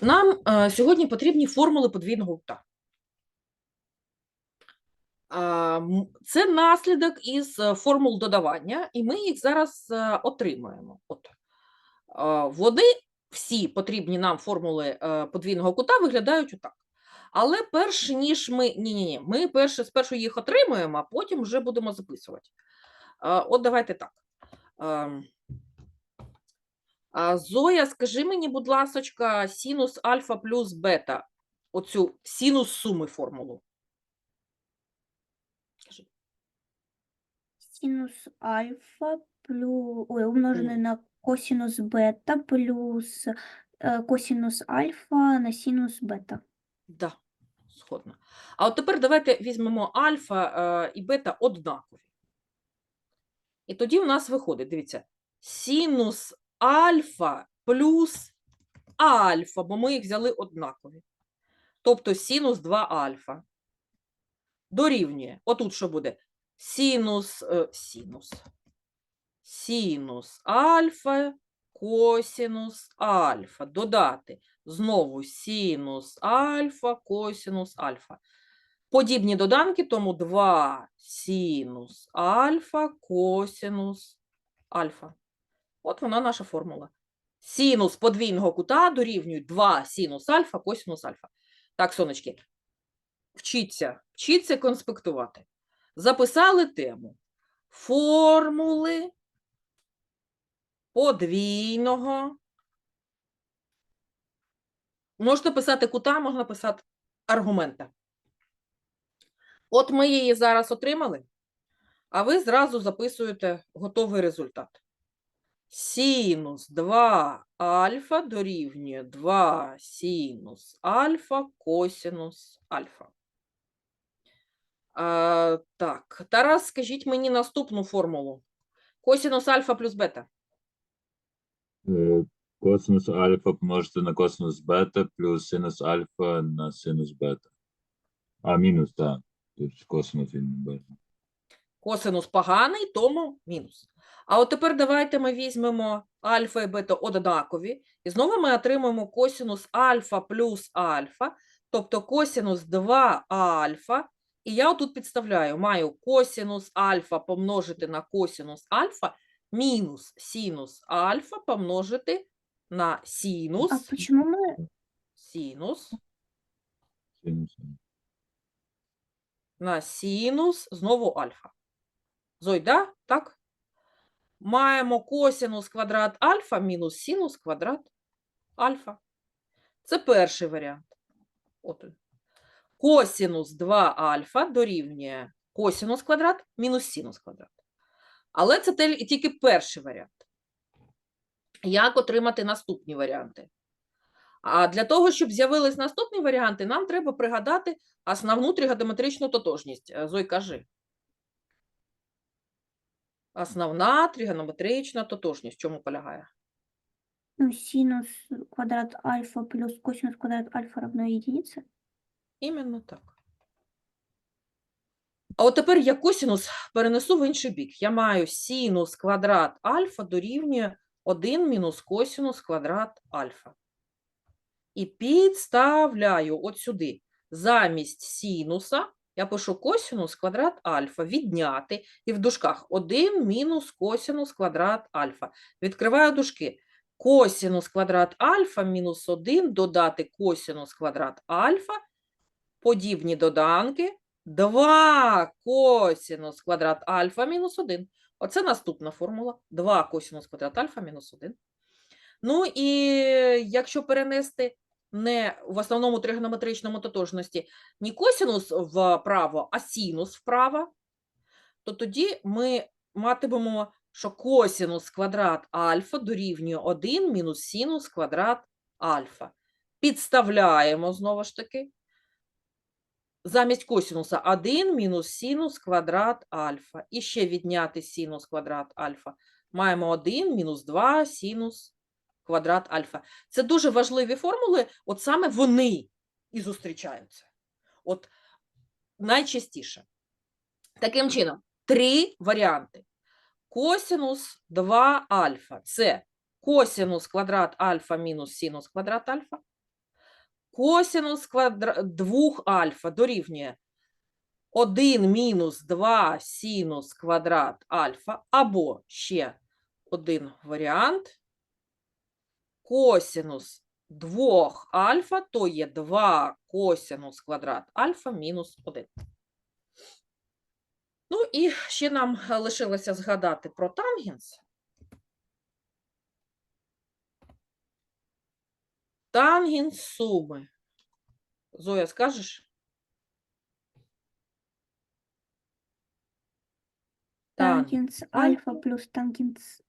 Нам е, сьогодні потрібні формули подвійного кута. А, Це наслідок із е, формул додавання, і ми їх зараз е, отримаємо. От. Вони всі потрібні нам формули е, подвійного кута виглядають отак. Але перш ніж ми. Ні, ні, ні, ми перше, спершу їх отримуємо, а потім вже будемо записувати. От давайте так. Зоя, скажи мені, будь ласочка, синус альфа плюс бета, оцю синус суми формулу. Синус альфа плюс, ой, умноженный Мгм. на косинус бета плюс э, косинус альфа на синус бета. Да, згодна. А от тепер давайте візьмемо альфа е, і бета однакові. І тоді в нас виходить, дивіться, синус альфа плюс альфа, бо ми їх взяли однакові. Тобто синус 2 альфа. Дорівнює. Отут що буде? Синус, е, синус. Синус альфа, косинус альфа. Додати. Знову синус альфа, косинус альфа. Подібні доданки, тому 2 синус альфа, косинус альфа. От вона наша формула. Синус подвійного кута дорівнює 2 синус альфа, косинус альфа. Так, сонечки, вчіться, вчіться конспектувати. Записали тему. Формули подвійного. Можна писати кута, можна писати аргумента. От ми її зараз отримали, а ви зразу записуєте готовий результат. Синус 2 альфа дорівнює 2 синус альфа косинус альфа. А, так, Тарас, скажіть мені наступну формулу. Косинус альфа плюс бета. Е, Косинус альфа помножити на косинус бета плюс синус альфа на синус бета. А, мінус, так. Тут косинус він не бета. Косинус поганий, тому мінус. А от тепер давайте ми візьмемо альфа і бета однакові, і знову ми отримаємо косинус альфа плюс альфа, тобто косинус 2 альфа. І я отут підставляю, маю косинус альфа помножити на косинус альфа мінус синус альфа помножити на синус, А почему мы синус Синус. на синус знову альфа. Зой, да? Так? Маємо косинус квадрат альфа мінус синус квадрат альфа. Це перший варіант. От. він. Косинус 2 альфа дорівнює косинус квадрат мінус синус квадрат. Але це тільки перший варіант. Як отримати наступні варіанти? А для того, щоб з'явились наступні варіанти, нам треба пригадати основну тригонометричну тотожність. Зой, кажи. Основна тригонометрична тотожність в чому полягає? ну, синус квадрат альфа плюс косинус квадрат альфа равно единице? Іменно так. А от тепер я косинус перенесу в інший бік. Я маю синус квадрат альфа дорівнює 1 мінус косинус квадрат альфа. І підставляю от сюди. Замість синуса я пишу косинус квадрат альфа відняти. І в дужках 1 мінус косинус квадрат альфа. Відкриваю дужки. Косинус квадрат альфа мінус 1 додати косинус квадрат альфа. Подібні доданки. 2 косинус квадрат альфа мінус 1. Оце наступна формула. 2 косинус квадрат альфа мінус 1. Ну і якщо перенести не в основному тригонометричному тотожності не косинус вправо, а синус вправо, то тоді ми матимемо, що косинус квадрат альфа дорівнює 1 мінус синус квадрат альфа. Підставляємо знову ж таки. Замість косинуса 1 мінус синус квадрат альфа. І ще відняти синус квадрат альфа. Маємо 1 мінус 2 синус квадрат альфа. Це дуже важливі формули, от саме вони і зустрічаються. От найчастіше. Таким чином, три варіанти. Косинус 2 альфа – це косинус квадрат альфа мінус синус квадрат альфа. косинус квадра... 2 альфа дорівнює 1 мінус 2 синус квадрат альфа, або ще один варіант. Косинус 2 альфа, то є 2 косинус квадрат альфа мінус 1. Ну і ще нам лишилося згадати про тангенс. Тангенс суми. Зоя, скажеш? Тангенс альфа плюс тангенс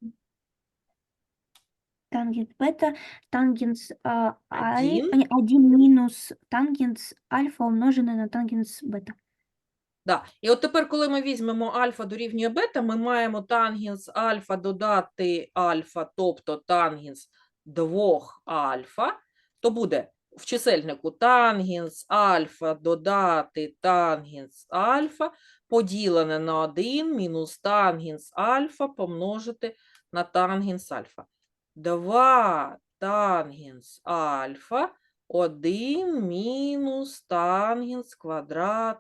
тангенс бета, тангенс а, Один. а, не, один тангенс альфа умноженный на тангенс бета. Да. І от тепер, коли ми візьмемо альфа дорівнює бета, ми маємо тангенс альфа додати альфа, тобто тангенс 2 альфа, то буде в чисельнику тангенс альфа додати тангенс альфа поділене на 1 мінус тангенс альфа помножити на тангенс альфа. 2 тангенс альфа 1 мінус тангенс квадрат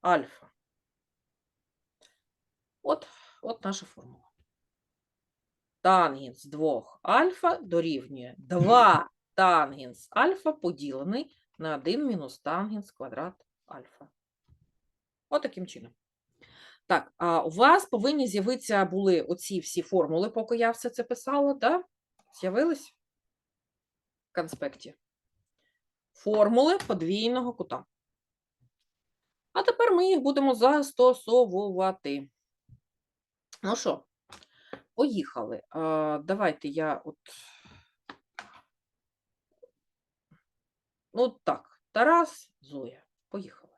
альфа. От, от наша формула. Тангенс 2 альфа дорівнює 2 тангенс альфа поділений на 1 мінус тангенс квадрат альфа. От таким чином. Так, а у вас повинні з'явитися були оці всі формули, поки я все це писала, да? З'явились в конспекті. Формули подвійного кута. А тепер ми їх будемо застосовувати. Ну що, поїхали. А, давайте я от. Ну так, Тарас, Зоя, поїхали.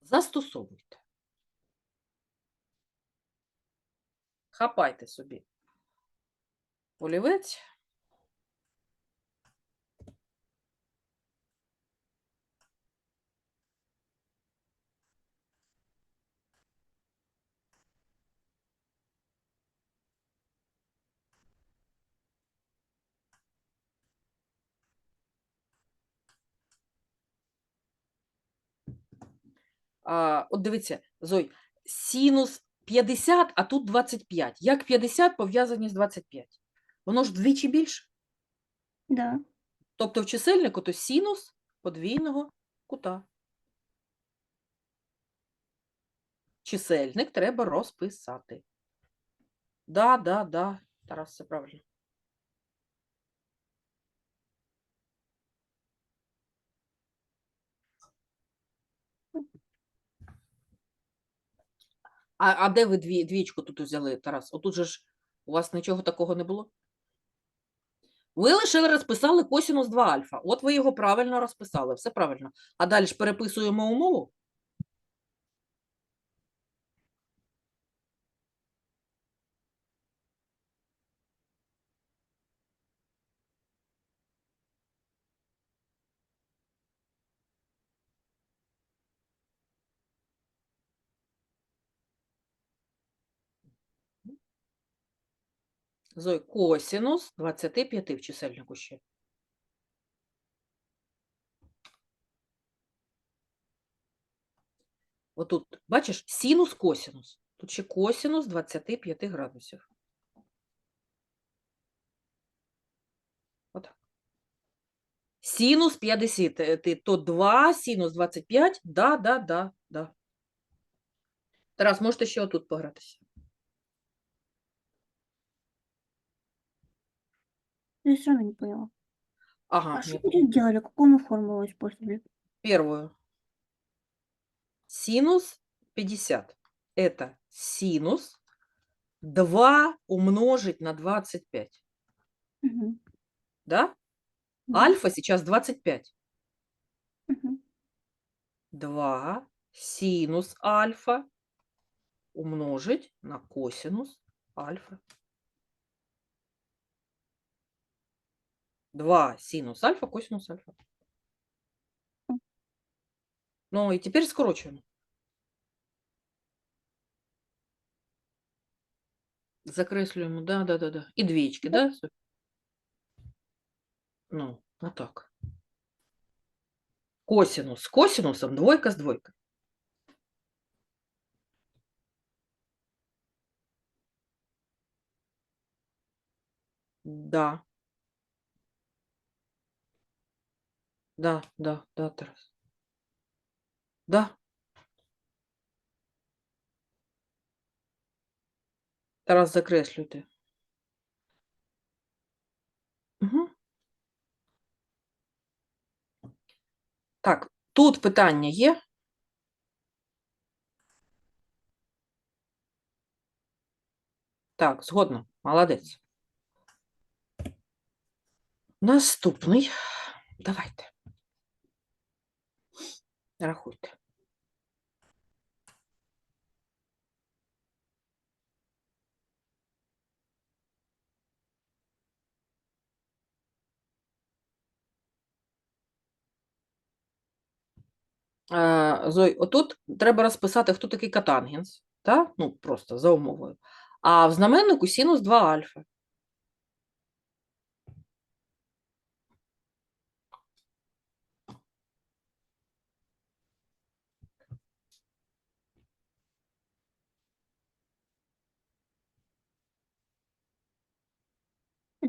Застосовуйте. Хапайте собі олівець. А, от дивіться, Зой, синус 50, а тут 25. Як 50 пов'язані з 25? Воно ж вдвічі більше. Да. Тобто в чисельнику то синус подвійного кута. Чисельник треба розписати. Да, да, да, Тарас, це правильно. А, а де ви дві, двічку тут взяли, Тарас? Отут же ж у вас нічого такого не було? Ви лише розписали косінус 2 альфа. От ви його правильно розписали, все правильно. А далі ж переписуємо умову. Зой, косінус 25 в чисельнику ще. Отут, бачиш, синус, косінус. Тут ще косінус 25 градусів. Отак. Синус 50, е, то 2, синус 25, да, да, да, да. Тарас, можете ще отут погратися. Я все равно не поняла. Ага, А что вы тут делали? Какую мы формулу использовали? Первую. Синус 50. Это синус 2 умножить на 25. Мгм. Да? Да. Альфа сейчас 25. Мгм. 2 синус альфа умножить на косинус альфа. 2 синус альфа, косинус альфа. М. Ну и теперь скорочиваем. Закреслюємо, да, да, да, да. І двічки, да? Софь? Ну, отак. Косінус з косінусом, двойка з двойкою. Да. Да, да, да, Тарас. Да. Тарас, закреслюйте. Угу. Так, тут питання є? Так, згодна. Молодець. Наступний. Давайте. Рахуйте. Е, Зой, отут треба розписати, хто такий катангенс, та? ну просто за умовою. А в знаменнику синус 2 альфа.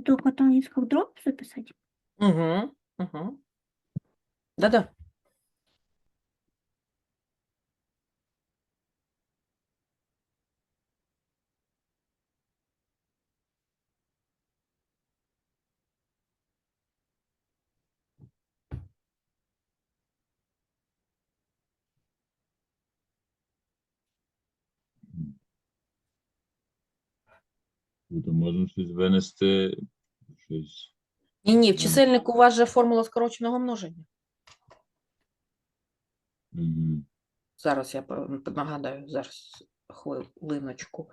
Катанец как дробь записать? Угу, угу. Да-да. Тут можна щось винести, щось. Ні, ні, в чисельнику у вас же формула скороченого множення. Мгм. Зараз я нагадаю, зараз хвилиночку.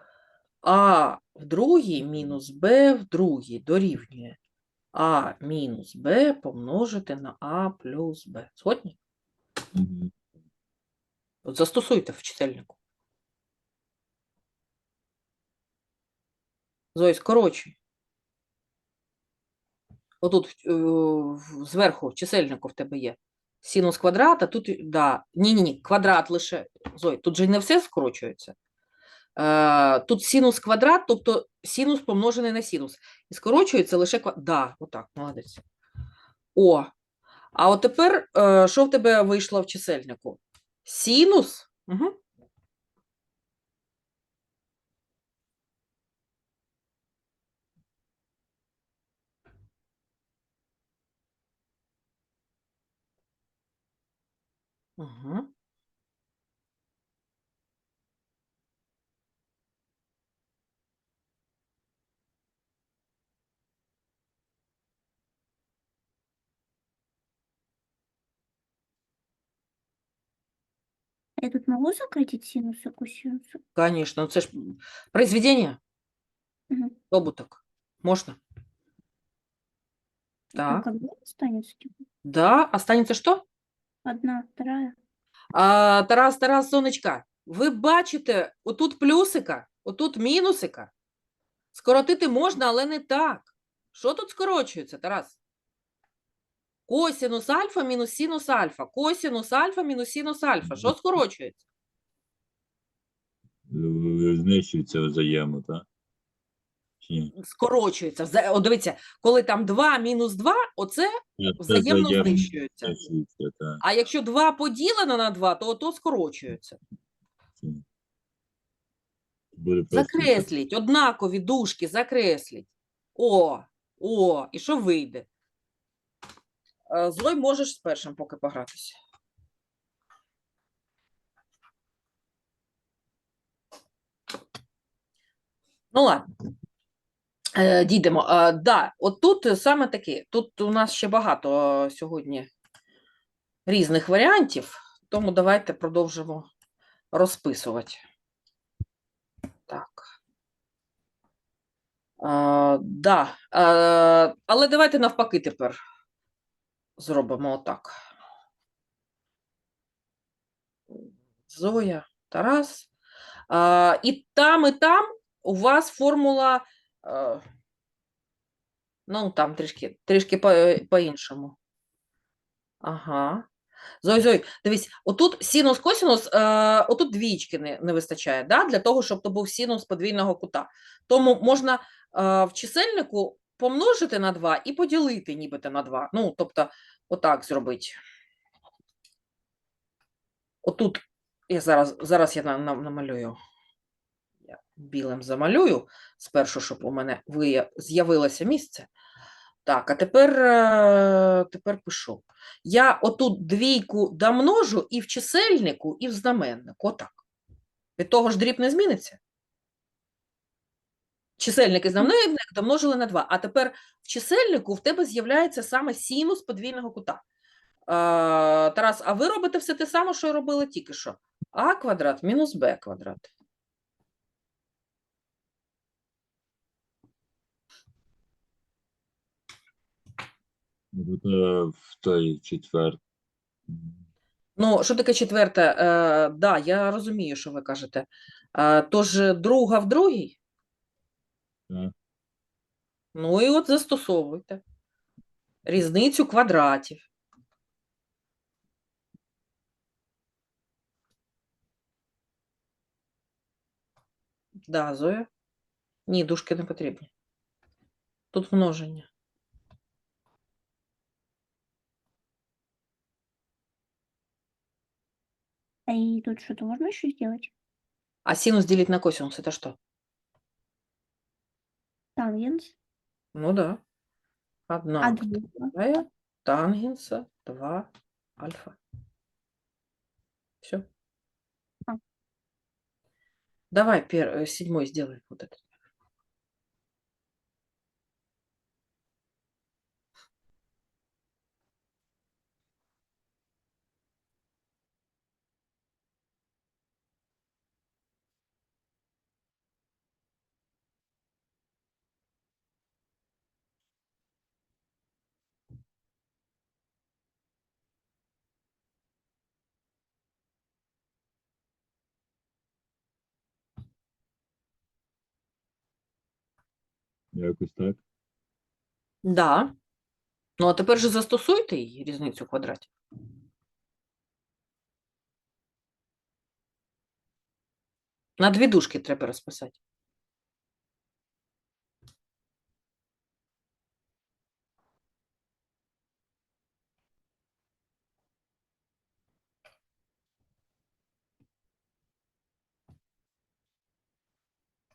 А в другій мінус Б в другій дорівнює А мінус Б помножити на А плюс Б. Згодні? Мгм. От застосуйте в чисельнику. Зої, скорочуй. Отут е, зверху чисельнику в тебе є синус квадрата, тут, да, ні-ні-ні, квадрат лише, Зой, тут же не все скорочується. Е, тут синус квадрат, тобто синус помножений на синус. І скорочується лише квадрат. Да, отак, молодець. О, а от тепер, е, що в тебе вийшло в чисельнику? Синус. Угу. Угу. Я тут могу сократить синус и косинус? Конечно, ну це ж произведення, Мгм. добуток. Можна? А Так. когда останется? типа, Да, останеться що? Одна, вторая. А, Тарас, Тарас, сонечка, ви бачите, отут плюсика, отут мінусика. Скоротити можна, але не так. Що тут скорочується, Тарас? Косінус альфа мінус синус альфа. Косінус альфа мінус синус альфа. Що скорочується? Е, Знищується взаємо, так? Скорочується. О, дивіться, коли там 2 мінус 2, оце взаємно знищується. А якщо 2 поділено на 2, то ото скорочується. Закресліть, однакові дужки закресліть. О, о, і що вийде? Е, Злой можеш з першим поки погратися. Ну ладно. Е, Дійдемо. Е, Да, от тут саме таке. Тут у нас ще багато е, сьогодні різних варіантів, тому давайте продовжимо розписувати. Так. А, да. Е, але давайте навпаки тепер зробимо отак. Зоя, Тарас. А, і там, і там у вас формула, ну, там трішки, трішки по- по-іншому. Ага. Зой, Зой, дивись, отут синус, косинус, е, отут двічки не, не вистачає, да? для того, щоб то був синус подвійного кута. Тому можна е, в чисельнику помножити на 2 і поділити нібито на 2. Ну, тобто, отак зробити. Отут, я зараз, зараз я на, на, намалюю. Білим замалюю спершу, щоб у мене з'явилося місце. Так, а тепер, е, тепер пишу. Я отут двійку домножу і в чисельнику, і в знаменнику. Отак. Від того ж дріб не зміниться. Чисельник і знаменник домножили на 2. А тепер в чисельнику в тебе з'являється саме синус подвійного кута. Е, Тарас, а ви робите все те саме, що робили тільки що. А квадрат мінус Б квадрат. Е, в той четвер. Ну, що таке четверте? Е, да, я розумію, що ви кажете. Е, тож друга в другій? Так. Ну і от застосовуйте. Різницю квадратів. Да, Зоя? Ні, дужки не потрібні. Тут множення. И тут что-то можно еще сделать? А синус делить на косинус это что? Тангенс. Ну да. Одна А вторая тангенса 2 альфа. Все. А. Давай пер... э, седьмой сделай вот это. Якось так. Да. Ну, а тепер же застосуйте її різницю квадратів. На дві дужки треба розписати.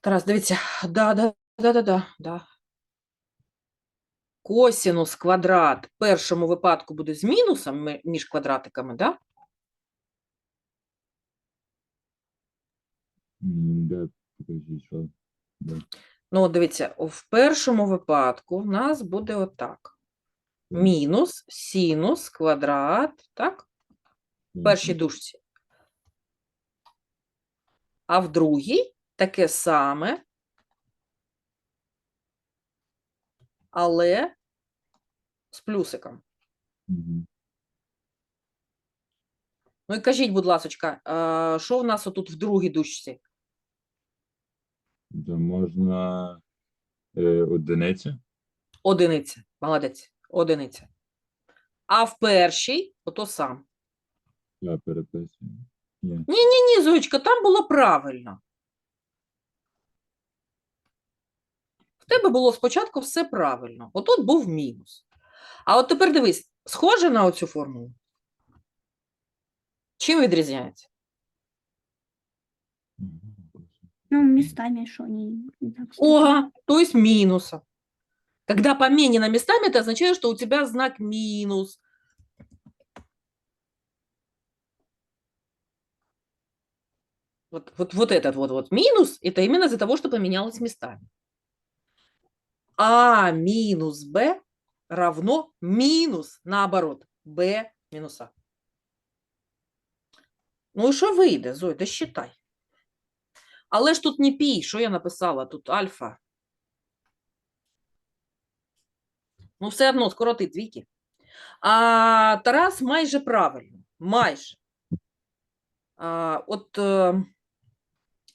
Тарас, дивіться, да, да, да, да, да, да. Косінус квадрат в першому випадку буде з мінусом між квадратиками, да? М, Де, покажіть, що. Де. Ну, от дивіться, в першому випадку в нас буде отак. Мінус синус квадрат, так? В першій дужці. А в другій таке саме, але з плюсиком. Ну і кажіть, будь ласочка, а, що в нас отут в другій дужці? То можна е, одиниця. Одиниця. Молодець. Одиниця. А в першій ото сам. Я переписую. Ні. Ні, Зоєчка, там було правильно. В тебе було спочатку все правильно. Отут був мінус. А от тепер дивись, схоже на оцю формулу? Чим відрізняється? Мгм. Ну, местами, что они не так Ого, то есть минуса. Когда поменено местами, это означает, что у тебя знак минус. Вот, вот, вот этот вот, вот минус, это именно из-за того, что поменялось местами. А минус Б равно минус, наоборот, Б минус А. Ну і що вийде, Зой, да считай. Але ж тут не пі, що я написала? Тут альфа. Ну, все одно скороти двійки. А Тарас майже правильно. Майже. А, от е,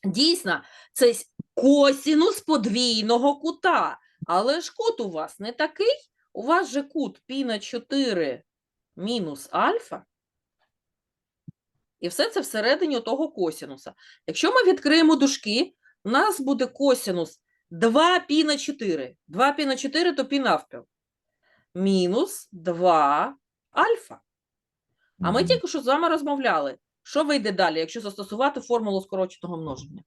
дійсно, це косінус подвійного кута. Але ж кут у вас не такий. У вас же кут пі на 4 мінус альфа. І все це всередині того косінуса. Якщо ми відкриємо дужки, у нас буде косінус 2 пі на 4. 2 пі на 4 то пі навпіл. Мінус 2 альфа. А ми тільки що з вами розмовляли. Що вийде далі, якщо застосувати формулу скороченого множення?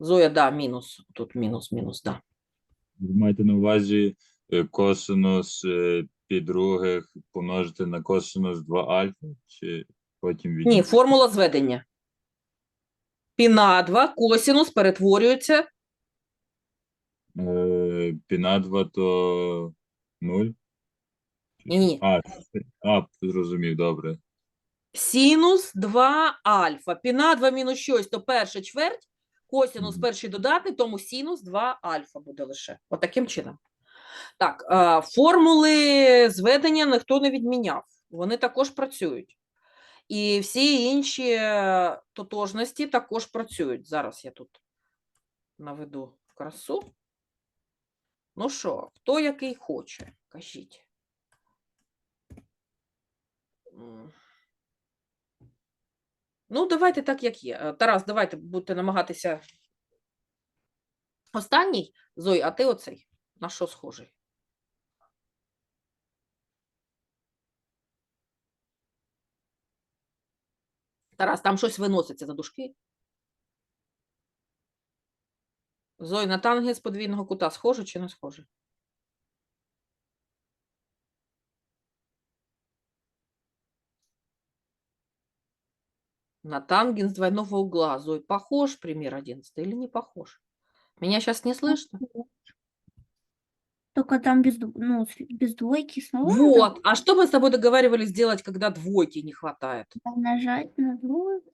Зоя, да, мінус. Тут мінус, мінус, да. Ви маєте на увазі е, косинус е, пі других помножити на косинус 2 альфа, чи потім від... Ні, формула зведення. Пі на 2 косінус перетворюється. Е, пі на 2 то 0? Ні-ні. А, а, зрозумів, добре. Синус 2 альфа. Пі на 2 мінус щось, то перша чверть, косінус перший додати, тому синус 2 альфа буде лише. Отаким чином. Так, формули зведення ніхто не відміняв. Вони також працюють. І всі інші е, тотожності також працюють. Зараз я тут наведу красу. Ну що, хто який хоче, кажіть. Ну, давайте так, як є. Е, Тарас, давайте будете намагатися. Останній, Зой, а ти оцей. На що схожий? Тарас, там щось виноситься за дужки. Зой, на тангенс подвійного кута схоже чи не схоже? На тангенс двойного угла. Зой, похож пример 11 или не похож? Меня сейчас не слышно? Только там без, ну, без двойки снова надо Вот. А что мы с тобой договаривались сделать, когда двойки не хватает? нажать на двойку.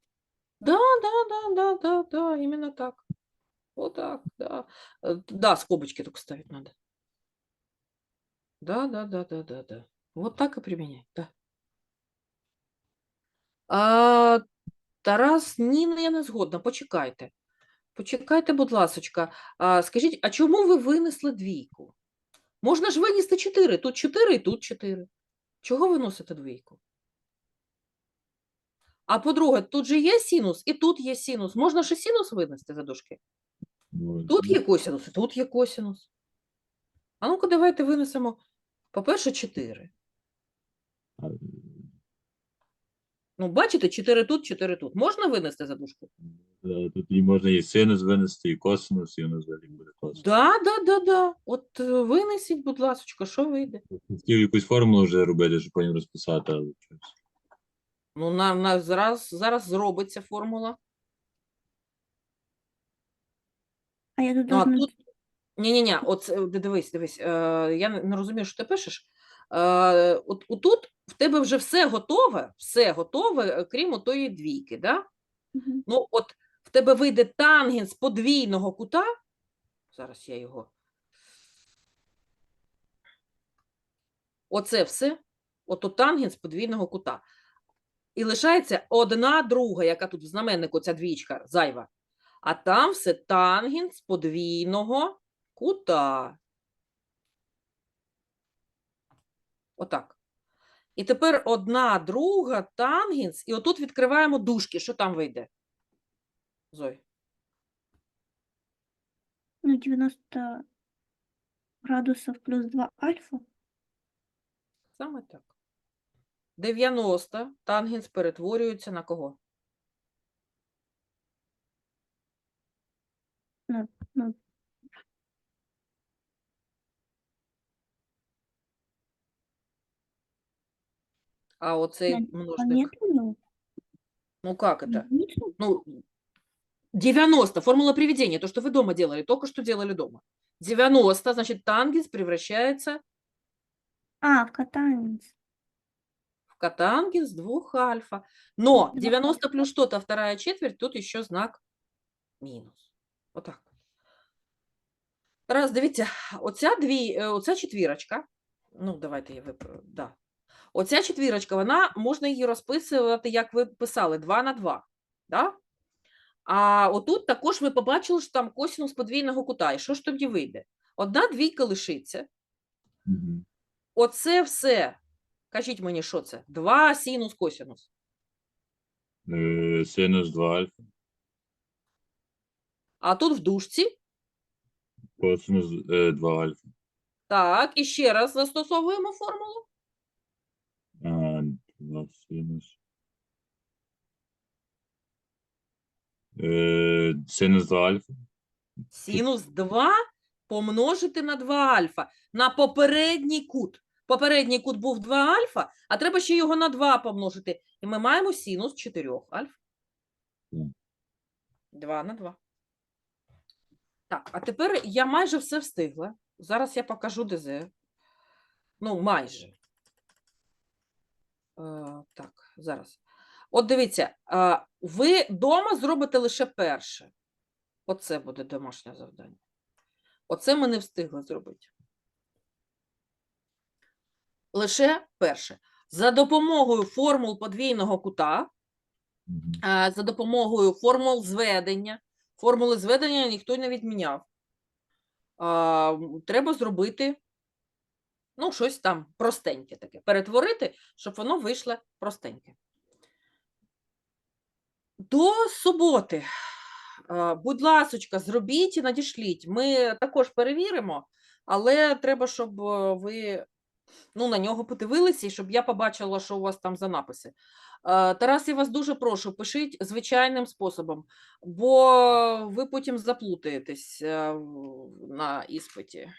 Да, да, да, да, да, да, именно так. Вот так, да. Э, Да, скобочки только ставить надо. Да, да, да, да, да, да. Вот так и применять, да. А, Тарас, Ніна, я не згодна. Почекайте. Почекайте, будь ласочка. А, скажіть, а чому ви винесли двійку? Можна ж винести 4. Тут 4 і тут 4. Чого ви носите двійку? А по-друге, тут же є синус, і тут є синус. Можна ж і синус винести за дужки. Ну, Тут є косинус, і тут є косинус. А ну-ка, давайте винесемо, по-перше, 4. Ну, бачите, 4 тут, 4 тут. Можна винести за дужку? е, Тут і можна і синус винести, і косинус, і воно взагалі буде косинус. Да, да, да, да. От е, винесіть, будь ласка, що вийде? Хотів якусь формулу вже робити, щоб потім розписати, але щось. Ну, на, на, зараз, зараз зробиться формула. А я тут Ну, а должна... тут. Ні-ні-ні, от е, дивись, дивись. Е, я не, не розумію, що ти пишеш. Е, от, отут в тебе вже все готове, все готове, е, крім отої двійки, да? Мгм. Ну, от в тебе вийде тангенс подвійного кута. Зараз я його. Оце все. Ото тангенс подвійного кута. І лишається одна друга, яка тут в знаменнику, ця двічка зайва. А там все тангенс подвійного кута. Отак. І тепер одна друга тангенс, і отут відкриваємо дужки. Що там вийде? Зой. Ну, 90 градусов плюс 2 альфа. Саме так. 90 тангенс перетворюється на кого? Ну, А оцей а множник. нет у него? Ну как это? Единицу? Ну, 90, формула приведения, то, что вы дома делали, только что делали дома. 90, значит, тангенс превращается А, в катанец. в котангенс двух альфа. Но Два 90 плюс что-то, вторая четверть, тут еще знак мінус. Отак. Раз, дивіться, оця, дві, е, оця четвірочка, ну, давайте я виправ... да. Оця четвірочка, вона, можна її розписувати, як ви писали, 2 на 2. Да? А отут також ви побачили, що там косинус подвійного кута. І що ж тоді вийде? Одна двійка лишиться. Оце все. Кажіть мені, що це? 2 синус косинус. Е, Синус 2 альфа. А тут в дужці. Косинус е, 2 альфа. Так, і ще раз застосовуємо формулу. А, 2 синус. Е, Синус 2 альфа. Синус 2 помножити на 2 альфа. На попередній кут. Попередній кут був 2 альфа, а треба ще його на 2 помножити. І ми маємо синус 4 альфа. Мгм. 2 на 2. Так, а тепер я майже все встигла. Зараз я покажу ДЗ. Ну, майже. Е, так, зараз. От дивіться, е, ви вдома зробите лише перше. Оце буде домашнє завдання. Оце ми не встигли зробити. Лише перше. За допомогою формул подвійного кута, за допомогою формул зведення. Формули зведення ніхто не відміняв. Треба зробити ну, щось там простеньке таке. Перетворити, щоб воно вийшло простеньке. До суботи, будь ласочка, зробіть і надішліть. Ми також перевіримо, але треба, щоб е, ви ну, на нього подивилися, і щоб я побачила, що у вас там за написи. Тарас, я вас дуже прошу, пишіть звичайним способом, бо ви потім заплутаєтесь е, на іспиті.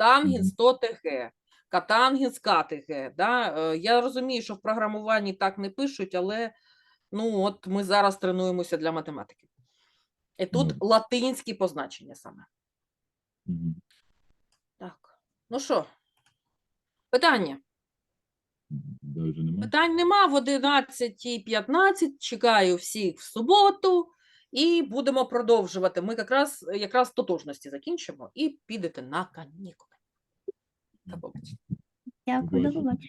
Тангенс то ТГ, катангенс КТГ. Да? Е, Я розумію, що в програмуванні так не пишуть, але ну, от ми зараз тренуємося для математики. І тут латинські позначення саме. Так, ну що, питання? Нема. Питань нема в 11.15. Чекаю всіх в суботу і будемо продовжувати. Ми якраз, якраз тотожності закінчимо і підете на канікули. Побачення. Дякую, до побачення.